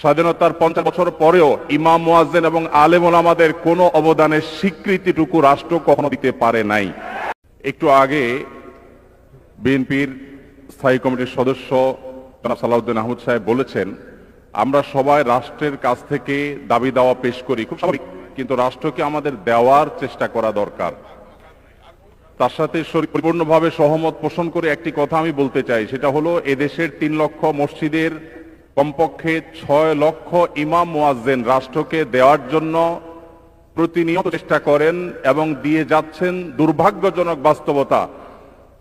স্বাধীনতার পঞ্চাশ বছর পরেও ইমাম মুয়াজ্জেন এবং আলেম ওলামাদের কোনো অবদানের স্বীকৃতিটুকু রাষ্ট্র কখনো দিতে পারে নাই। একটু আগে বিএনপির স্থায়ী কমিটির সদস্য সালাউদ্দিন আহমদ সাহেব বলেছেন, আমরা সবাই রাষ্ট্রের কাছ থেকে দাবি দাওয়া পেশ করি, খুব স্বাভাবিক, কিন্তু রাষ্ট্রকে আমাদের দেওয়ার চেষ্টা করা দরকার। তার সাথে পরিপূর্ণভাবে সহমত পোষণ করে একটি কথা আমি বলতে চাই, সেটা হলো এদেশের তিন লক্ষ মসজিদের কমপক্ষে ছয় লক্ষ ইমাম মুয়াজ্জেন রাষ্ট্রকে দেওয়ার জন্য প্রতিনিয়ত চেষ্টা করেন এবং দিয়ে যাচ্ছেন দুর্ভাগ্যজনক বাস্তবতা।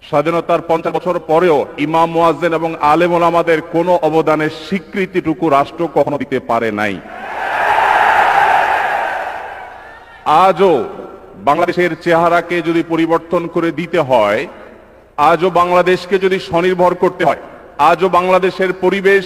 স্বাধীনতার পঞ্চাশ বছর পরেও ইমাম মুয়াজ্জেন এবং আলেম ওলামাদের কোনো অবদানের স্বীকৃতিটুকু রাষ্ট্র কখনো দিতে পারে নাই। আজও বাংলাদেশের চেহারাকে যদি পরিবর্তন করে দিতে হয়, আজও বাংলাদেশকে যদি স্বনির্ভর করতে হয়, আজও বাংলাদেশের পরিবেশ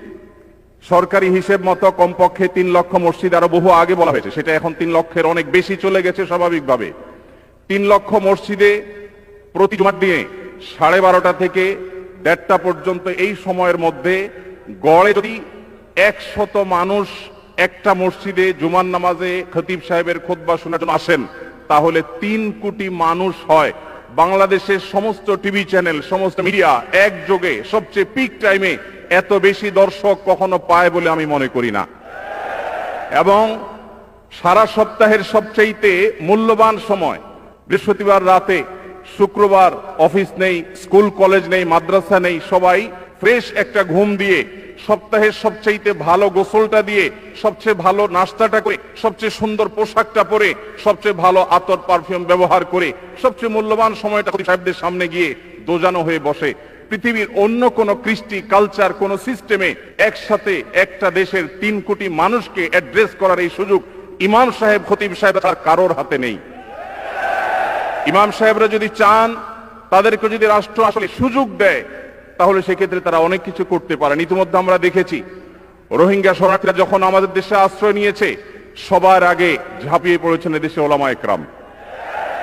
সরকারি হিসেব মতো কমপক্ষে তিন লক্ষ মসজিদ আরও বহু আগে বলা হয়েছে। সেটা এখন তিন লক্ষের অনেক বেশি চলে গেছে স্বাভাবিকভাবে। তিন লক্ষ মসজিদে প্রতি জুমার দিনে সাড়ে বারোটা থেকে দেড়টা পর্যন্ত এই সময়ের মধ্যে গড়ে যদি একশত মানুষ একটা মসজিদে জুমার নামাজে খতিব সাহেবের খোদবা শোনার জন্য আসেন, তাহলে তিন কোটি মানুষ হয়। বাংলাদেশের সমস্ত টিভি চ্যানেল, সমস্ত মিডিয়া একযোগে সবচেয়ে পিক টাইমে এত বেশি দর্শক কখনো পায় বলে আমি মনে করি না। এবং সারা সপ্তাহের সবচাইতে মূল্যবান সময় বৃহস্পতিবার রাতে শুক্রবার অফিস নেই, স্কুল, কলেজ নেই, মাদ্রাসা নেই, সবাই ফ্রেশ একটা ঘুম দিয়ে সপ্তাহের সবচাইতে ভালো গোসলটা দিয়ে, সবচেয়ে ভালো নাস্তাটা করে, সবচেয়ে সুন্দর পোশাকটা পরে, সবচেয়ে ভালো আতর, পারফিউম ব্যবহার করে, সবচেয়ে মূল্যবান সময়টা সাহেবদের সামনে গিয়ে দোজানো হয়ে বসে। পৃথিবীর অন্য কোন কৃষ্টি কালচার কোন সিস্টেমে একসাথে একটা দেশের তিন কোটি মানুষকে অ্যাড্রেস করার এই সুযোগ ইমাম সাহেব, খতিব সাহেব তার কারোর হাতে নেই। ইমাম সাহেবরা যদি চান, তাদেরকে যদি রাষ্ট্র আসলে সুযোগ দেয়, তাহলে সেক্ষেত্রে তারা অনেক কিছু করতে পারেন। ইতিমধ্যে আমরা দেখেছি, রোহিঙ্গা শরণার্থীরা যখন আমাদের দেশে আশ্রয় নিয়েছে, সবার আগে ঝাঁপিয়ে পড়েছেন এদেশে ওলামা একরাম।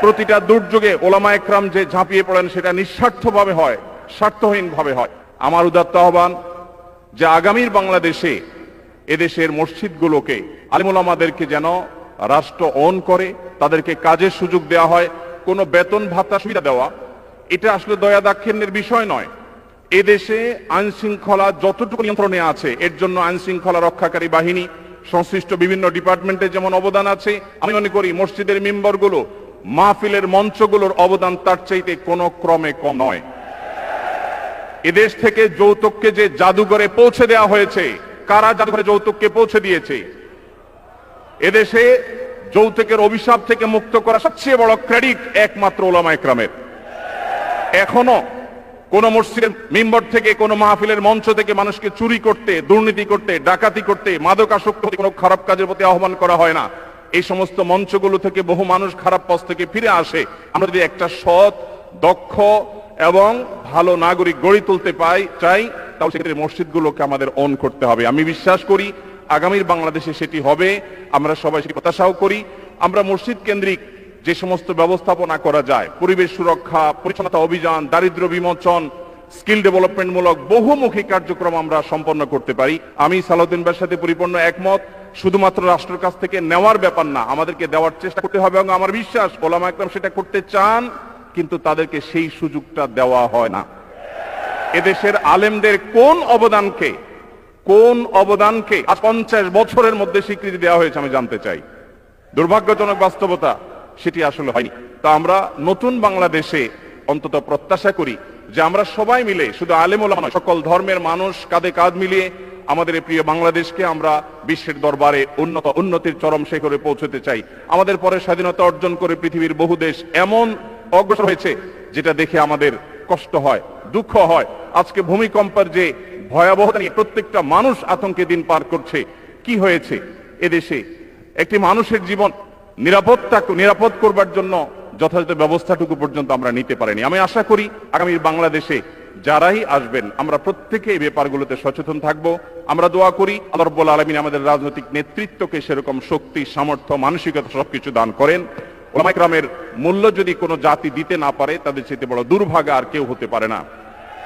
প্রতিটা দুর্যোগে ওলামা একরাম যে ঝাঁপিয়ে পড়েন, সেটা নিঃস্বার্থভাবে হয়। স্বার্থহীন ভাবে হয়। আমার উদাত্ত আহ্বান যে আগামীর বাংলাদেশে এদেশের মসজিদগুলোকে আলিমুলামাদেরকে যেন রাষ্ট্র অন করে, তাদেরকে কাজের সুযোগ দেওয়া হয়, কোনো বেতন ভাতা সুবিধা দেওয়া, এটা আসলে দয়া দাক্ষিণ্যের বিষয় নয়। এদেশে আইন শৃঙ্খলা যতটুকু নিয়ন্ত্রণে আছে, এর জন্য আইন শৃঙ্খলা রক্ষাকারী বাহিনী, সংশ্লিষ্ট বিভিন্ন ডিপার্টমেন্টের যেমন অবদান আছে, আমি মনে করি মসজিদের মেম্বারগুলো, মাহফিলের মঞ্চগুলোর অবদান তার চাইতে কোনো ক্রমে কম নয়। এদেশ থেকে যৌতুককে যে জাদুঘরে পৌঁছে দেওয়া হয়েছে, কারা জাদুঘরে যৌতুককে পৌঁছে দিয়েছে? এদেশে যৌতুকের অভিশাপ থেকে মুক্ত করা সবচেয়ে বড় ক্রেডিট একমাত্র ওলামা একরামের। এখনও কোন মসজিদের মেম্বার থেকে, কোন মাহফিলের মঞ্চ থেকে মানুষকে চুরি করতে, দুর্নীতি করতে, ডাকাতি করতে, মাদকাসক্ত কোনো খারাপ কাজের প্রতি আহ্বান করা হয় না। এই সমস্ত মঞ্চগুলো থেকে বহু মানুষ খারাপ পথ থেকে ফিরে আসে। আমরা যদি একটা সৎ, দক্ষ এবং ভালো নাগরিক গড়ে তুলতে পাই, চাই, তাহলে সেক্ষেত্রে মসজিদগুলোকে আমাদের অন করতে হবে। আমি বিশ্বাস করি, আগামীর বাংলাদেশে সেটি হবে। আমরা সবাই সেটি প্রত্যাশাও করি। আমরা মসজিদ কেন্দ্রিক যে সমস্ত ব্যবস্থাপনা করা যায়, পরিবেশ সুরক্ষা, পরিচ্ছন্নতা অভিযান, দারিদ্র বিমোচন, স্কিল ডেভেলপমেন্ট মূলক বহুমুখী কার্যক্রম আমরা সম্পন্ন করতে পারি। আমি সালাউদ্দিন ভাইয়ের সাথে পরিপূর্ণ একমত। শুধুমাত্র রাষ্ট্রের কাছ থেকে নেওয়ার ব্যাপার না, আমাদেরকে দেওয়ার চেষ্টা করতে হবে এবং আমার বিশ্বাস ওলামা একদম সেটা করতে চান। কিন্তু তাদেরকে সেই সুযোগটা দেওয়া হয় না। এদেশের আলেমদের কোন অবদানকে কোন অবদানকে আজ পঞ্চাশ বছরের মধ্যে স্বীকৃতি দেওয়া হয়েছে আমি জানতে চাই। দুর্ভাগ্যজনক বাস্তবতা সেটি আসলে হয়নি। তা আমরা নতুন বাংলাদেশে অন্তত প্রত্যাশা করি যে আমরা সবাই মিলে শুধু আলেম ওলামা নয়, সকল ধর্মের মানুষ কাঁধে কাঁধ মিলিয়ে আমাদের এই প্রিয় বাংলাদেশকে আমরা বিশ্বের দরবারে উন্নত উন্নতির চরম শেখরে পৌঁছতে চাই। আমাদের পরে স্বাধীনতা অর্জন করে পৃথিবীর বহু দেশ এমন অগ্রসর হয়েছে, যেটা দেখে আমাদের কষ্ট হয়, দুঃখ হয়। আজকে ভূমিকম্পের যে ভয়াবহতা নিয়ে প্রত্যেকটা মানুষ আতঙ্কে দিন পার করছে, কি হয়েছে? এদেশে একটি মানুষের জীবন নিরাপত্তা নিরাপদ করবার জন্য যথাযথ ব্যবস্থাটুকু পর্যন্ত আমরা নিতে পারিনি। আমি আশা করি আগামী বাংলাদেশে যারাই আসবেন, আমরা প্রত্যেকে এই ব্যাপারগুলোতে সচেতন থাকব। আমরা দোয়া করি আল্লাহ রব্বুল আলমিন আমাদের রাজনৈতিক নেতৃত্বকে সেরকম শক্তি, সামর্থ্য, মানসিকতা সবকিছু দান করেন। ওলামাইকরামের মূল্য যদি কোনো জাতি দিতে না পারে, তাদের চেয়ে বড় দুর্ভাগা আর কেউ হতে পারে না।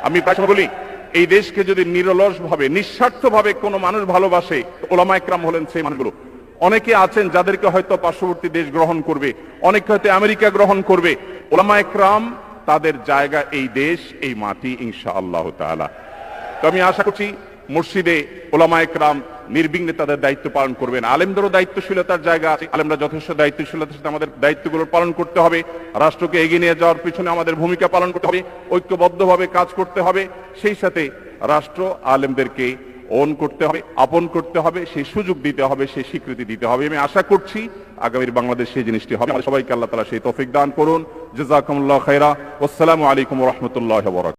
আমি প্রায় বলি, এই দেশকে যদি নিরলস ভাবে নিঃস্বার্থ ভাবে কোনো মানুষ ভালোবাসে ওলামা একরাম হলেন সেই মানুষগুলো। অনেকে আছেন যাদেরকে হয়তো পার্শ্ববর্তী দেশ গ্রহণ করবে, অনেকে হয়তো আমেরিকা গ্রহণ করবে। ওলামা একরাম তাদের জায়গা, এই দেশ, এই মাটি ইনশা আল্লাহ তাআলা। তো আমি আশা করছি, মসজিদে ওলামা একরাম নির্বিঘ্নে তাদের দায়িত্ব পালন করবেন। আলেমদেরও দায়িত্বশীলতার জায়গা আছে। আলেমরা যথেষ্ট দায়িত্বশীলতার সাথে আমাদের দায়িত্বগুলো পালন করতে হবে। রাষ্ট্রকে এগিয়ে নিয়ে যাওয়ার পিছনে আমাদের ভূমিকা পালন করতে হবে। ঐক্যবদ্ধভাবে কাজ করতে হবে। সেই সাথে রাষ্ট্র আলেমদেরকে ওন করতে হবে, আপন করতে হবে সেই সুযোগ দিতে হবে সেই স্বীকৃতি দিতে হবে। আমি আশা করছি আগামীর বাংলাদেশ সেই জিনিসটি হবে। সবাইকে আল্লাহ তালা সেই তৌফিক দান করুন। জাজাকুমুল্লাহ খাইরা আসসালামু আলাইকুম রহমতুল্লাহ বরাক